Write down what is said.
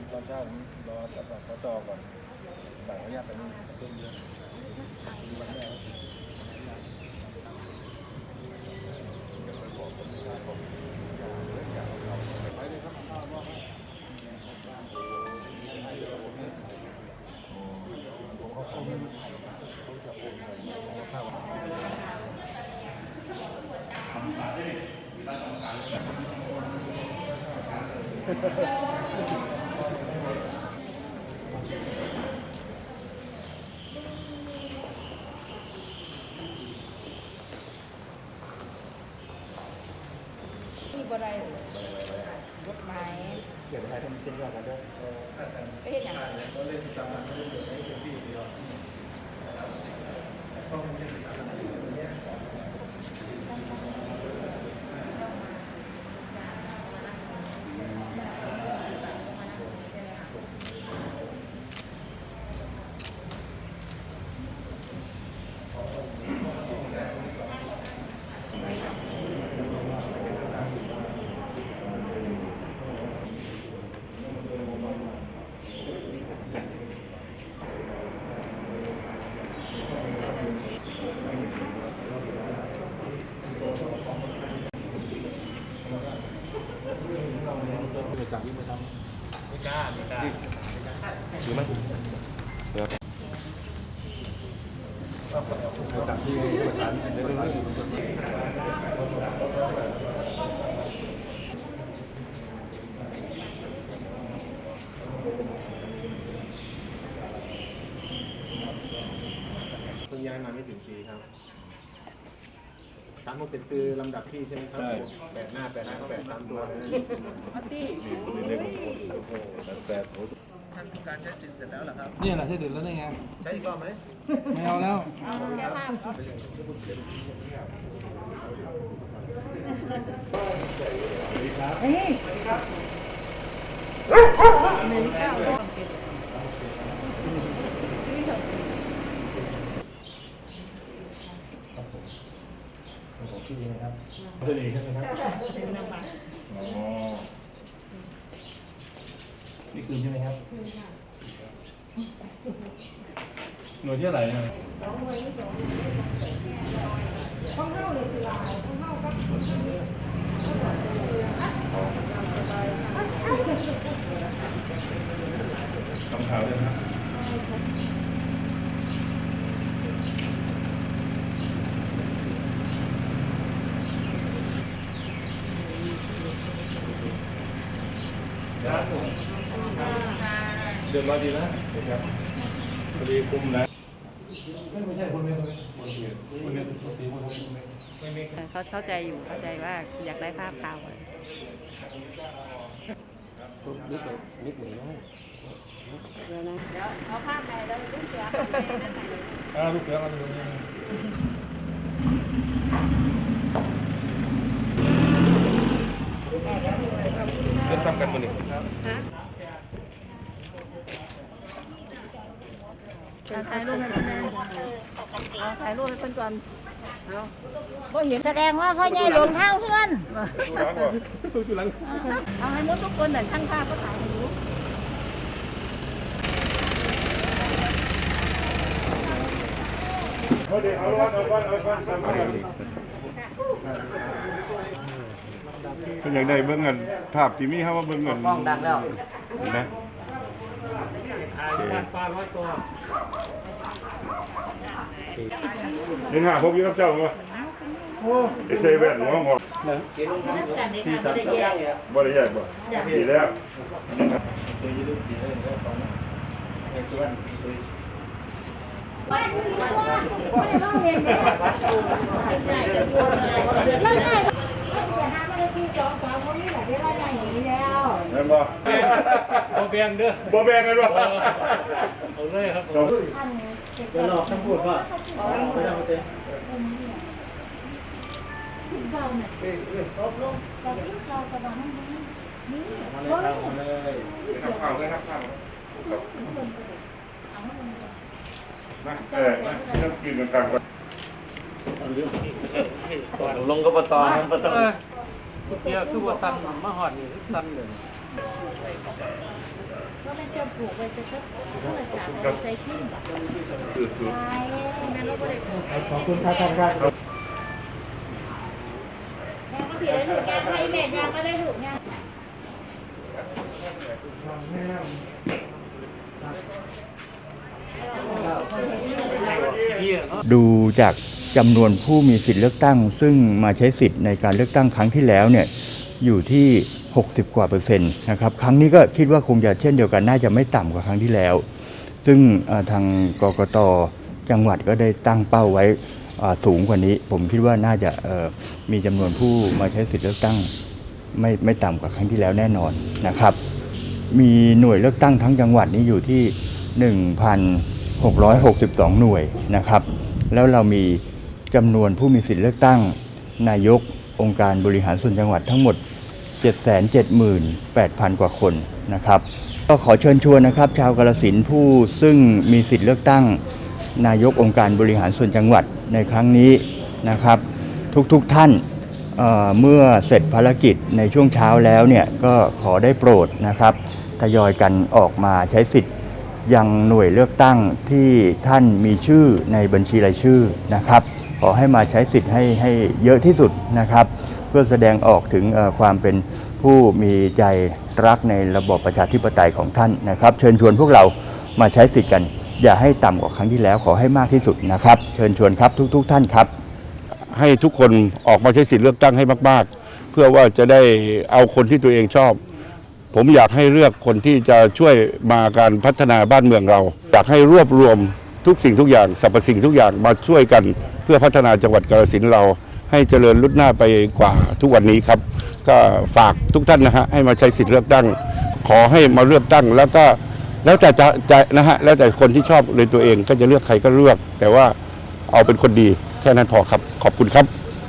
อนตอนเช้าผมรอจัดสจก่อนบ่ายเขาอยากไปนี่เพิ่มเยอะมีวันแรกไปเลยครับข้าวว่าผ มเขาเขาไม่เขาจะโอนไปข้าวมีบ่ได้กฎหมายเดี๋ยวไปทำเส้นยอดกันด้วยไปเฮ็ดหยังก็เล่นตามนั้นไม่ได้เกิดให้เซฟฟี่เดียวไปจับยิ่งไปทำไม่กล้าไม่กล้าหรือไม่เดี๋ยวไปจับที่ประธานเดี๋ยวเรื่องเพิ่งย้ายมาไม่ถึงปีครับามโมงเป็นตือลำดับที่ใช่ไหมครับแปดหน้าแปดหน้าแปดตามตัวเลยเอาตี้เรื่องของคนโอ้โหแต่แต่โอ้โหท่านต้องการใช้สิทธิ์เสร็จแล้วเหรอครับ เนี่ยแหละที่ดื่มแล้วได้ไงใช้อีกรอบไหมไม่เอาแล้วเอาแค่ภาพเฮ้ยหนึ่งเก้าร่วมเป็นนี่เถอะ ของพี่นะครับจะดีใช่ไหมครับเป็นน้ำมันอ๋อนี่คืนใช่ไหมครับหน่วยที่อะไหรเนี่ยของเฮาเลยสิลายของเฮากับคำข่าวเลยนะ เดือดร้อนดีนะเดี๋ยวครับพอดีคุมนะไม่ไม่ใช่คนไม่คนไม่คนเดียวคนเดียวคนเดียวคนเดียวไม่ไม่เขาเข้าใจอยู่เข้าใจว่าอยากได้ภาพข่าวอะนิดนิดหนึ่งได้เดี๋ยวนะเดี๋ยวเอาภาพไปแล้วลูกเสืออ่าลูกเสือมาดูนี่เริ่มทำกันมือหนึ่ง ถ่ายรูปให้เพื่อนเอาถ่ายรูปให้เพื่อนก่อนเอาบ่เห็นแสดงว่าพ่อใหญ่หลงทางเพื่อนดูร้านก่อนดูร้านเอาให้หมดทุกคนแต่ช่างภาพก็ถ่ายให้ดูเอาร้อนเอาร้อนเอาร้อนทำอะไรเพิ่นอยากได้เบิ่งเงินภาพที่มีเฮาว่าเบิ่งเงินกล้องดังแล้วเห็นไหมถ่ายบ้านปลาร้อยตัวยังหาพบอยู่กับเจ้าบ่โอ้ไอ้เซเว่นหัวหมอสี่สามเก้าบ่ได้แยกบ่ดีแล้วแม่นบ่ โอเบียงเด้อบ่แบ่งกันบ่เอาเลยครับต้องเดี๋ยวหลอกทั้งพูดว่าไม่ได้ไม่ได้ทำข้าวเลยครับข้าวนะเออนะต้องกินกันกลางวันลงกับปตอปตอเมื่อกี้คือว่าสั่นมาหอดนี่สั่นเลย ก็เป็นจมปลูกไว้จะก็เมื่อสามใส่ซิ่งคือคือใช่แม่เราก็ได้ปลูกขอบคุณครับท่านครับแม่ก็ผิดเลยถูกยางใครแม่ยางก็ได้ถูกยางดูจากจำนวนผู้มีสิทธิ์เลือกตั้ง ซึ่งมาใช้สิทธิ์ในการเลือกตั้งครั้งที่แล้วเนี่ยอยู่ที่ 60 กว่าเปอร์เซ็นต์นะครับครั้งนี้ก็คิดว่าคงจะเช่นเดียวกันน่าจะไม่ต่ำกว่าครั้งที่แล้ว ซึ่งทางกกตจังหวัดก็ได้ตั้งเป้าไว้สูงกว่านี้ ผมคิดว่าน่าจะมีจำนวนผู้มาใช้สิทธิ์เลือกตั้งไม่ไม่ต่ำกว่าครั้งที่แล้วแน่นอนนะครับ มีหน่วยเลือกตั้งทั้งจังหวัดนี้อยู่ที่ 1,662 หน่วยนะครับ แล้วเรามีจำนวนผู้มีสิทธิ์เลือกตั้ง นายกองค์การบริหารส่วนจังหวัดทั้งหมด 778,000 กว่าคนนะครับก็ขอเชิญชวนนะครับ ชาวกาลสินผู้ซึ่งมีสิทธิ์เลือกตั้ง นายกองค์การบริหารส่วนจังหวัดในครั้งนี้นะครับ ทุกๆทท่านเเมื่อเสร็จภารกิจในช่วงเช้าแล้วเนี่ยก็ขอได้โปรดนะครับทยอยกันออกมาใช้สิทธิ์ยังหน่วยเลือกตั้งที่ท่านมีชื่อในบัญชีรายชื่อนะครับ ขอให้มาใช้สิทธิ์ให้ให้เยอะที่สุดนะครับ เพื่อแสดงออกถึงความเป็นผู้มีใจรักในระบอบประชาธิปไตยของท่านนะครับ เชิญชวนพวกเรามาใช้สิทธิ์กัน อย่าให้ต่ำกว่าครั้งที่แล้วขอให้มากที่สุดนะครับ เชิญชวนครับทุกๆท่านครับ ให้ทุกคนออกมาใช้สิทธิ์เลือกตั้งให้มาก ๆ เพื่อว่าจะได้เอาคนที่ตัวเองชอบ ผมอยากให้เลือกคนที่จะช่วยมาการพัฒนาบ้านเมืองเราอยากให้รวบรวมทุกสิ่งทุกอย่างสรรพสิ่งทุกอย่างมาช่วยกัน เพื่อพัฒนาจังหวัดกาฬสินธุ์เรา ให้เจริญรุ่นหน้าไปกว่าทุกวันนี้ครับ ก็ฝากทุกท่านนะฮะให้มาใช้สิทธิ์เลือกตั้ง ขอให้มาเลือกตั้งแล้วก็แล้วแต่จะจะนะฮะแล้วแต่คนที่ชอบในตัวเองก็จะเลือกใครก็เลือก แต่ว่าเอาเป็นคนดีแค่นั้นพอครับ ขอบคุณครับ